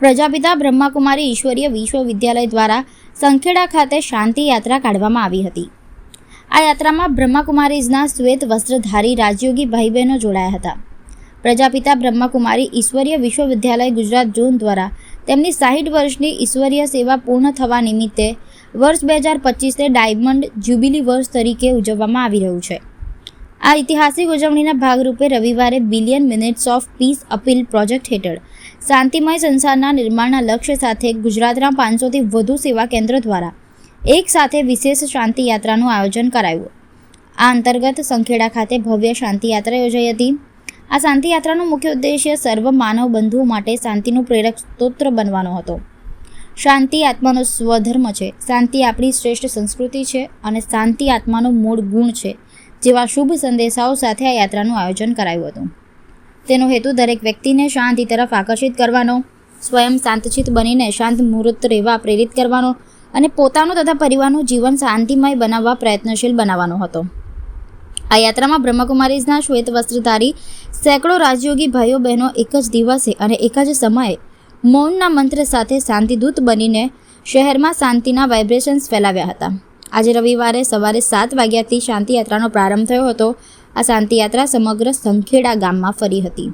પ્રજાપિતા બ્રહ્માકુમારી ઈશ્વરીય વિશ્વવિદ્યાલય દ્વારા સંખેડા ખાતે શાંતિ યાત્રા કાઢવામાં આવી હતી. આ યાત્રામાં બ્રહ્માકુમારીઝના શ્વેત વસ્ત્રધારી રાજયોગી ભાઈ બહેનો જોડાયા હતા. પ્રજાપિતા બ્રહ્માકુમારી ઈશ્વરીય વિશ્વવિદ્યાલય ગુજરાત ઝોન દ્વારા તેમની સાહીઠ વર્ષની ઈશ્વરીય સેવા પૂર્ણ થવા નિમિત્તે વર્ષ બે હજાર પચીસને ડાયમંડ જ્યુબિલી વર્ષ તરીકે ઉજવવામાં આવી રહ્યું છે. આ ઐતિહાસિક ઉજવણીના ભાગરૂપે રવિવારે billion minutes of peace appeal project હેઠળ શાંતિમય સંસારના નિર્માણના લક્ષ્ય સાથે ગુજરાતના પાંચસોથી વધુ સેવા કેન્દ્ર દ્વારા એક સાથે વિશેષ શાંતિ યાત્રાનું આયોજન કરાયું. આ અંતર્ગત સંખેડા ખાતે ભવ્ય શાંતિ યાત્રા યોજાઈ હતી. આ શાંતિ યાત્રાનો મુખ્ય ઉદ્દેશ્ય સર્વ માનવ બંધુઓ માટે શાંતિનું પ્રેરક સ્તોત્ર બનવાનો હતો. શાંતિ આત્માનો સ્વધર્મ છે. શાંતિ આપણી શ્રેષ્ઠ સંસ્કૃતિ છે અને શાંતિ આત્માનો મૂળ ગુણ છે. જેવા શુભ સંદેશાઓ સાથે આ યાત્રાનું આયોજન કરાયું હતું. તેનો હેતુ દરેક વ્યક્તિને શાંતિ તરફ આકર્ષિત કરવાનો, સ્વયં શાંતચિત બનીને શાંત મુહૂર્ત રહેવા પ્રેરિત કરવાનો અને પોતાનું તથા પરિવારનું જીવન શાંતિમય બનાવવા પ્રયત્નશીલ બનાવવાનો હતો. આ યાત્રામાં બ્રહ્મકુમારીઝના શ્વેત વસ્ત્રધારી સેંકડો રાજયોગી ભાઈઓ બહેનો એક જ દિવસે અને એક જ સમયે મૌનના મંત્ર સાથે શાંતિદૂત બનીને શહેરમાં શાંતિના વાઇબ્રેશન્સ ફેલાવ્યા હતા. આજે રવિવારે સવારે સાત વાગ્યાથી શાંતિયાત્રાનો પ્રારંભ થયો હતો. આ શાંતિયાત્રા સમગ્ર સંખેડા ગામમાં ફરી હતી.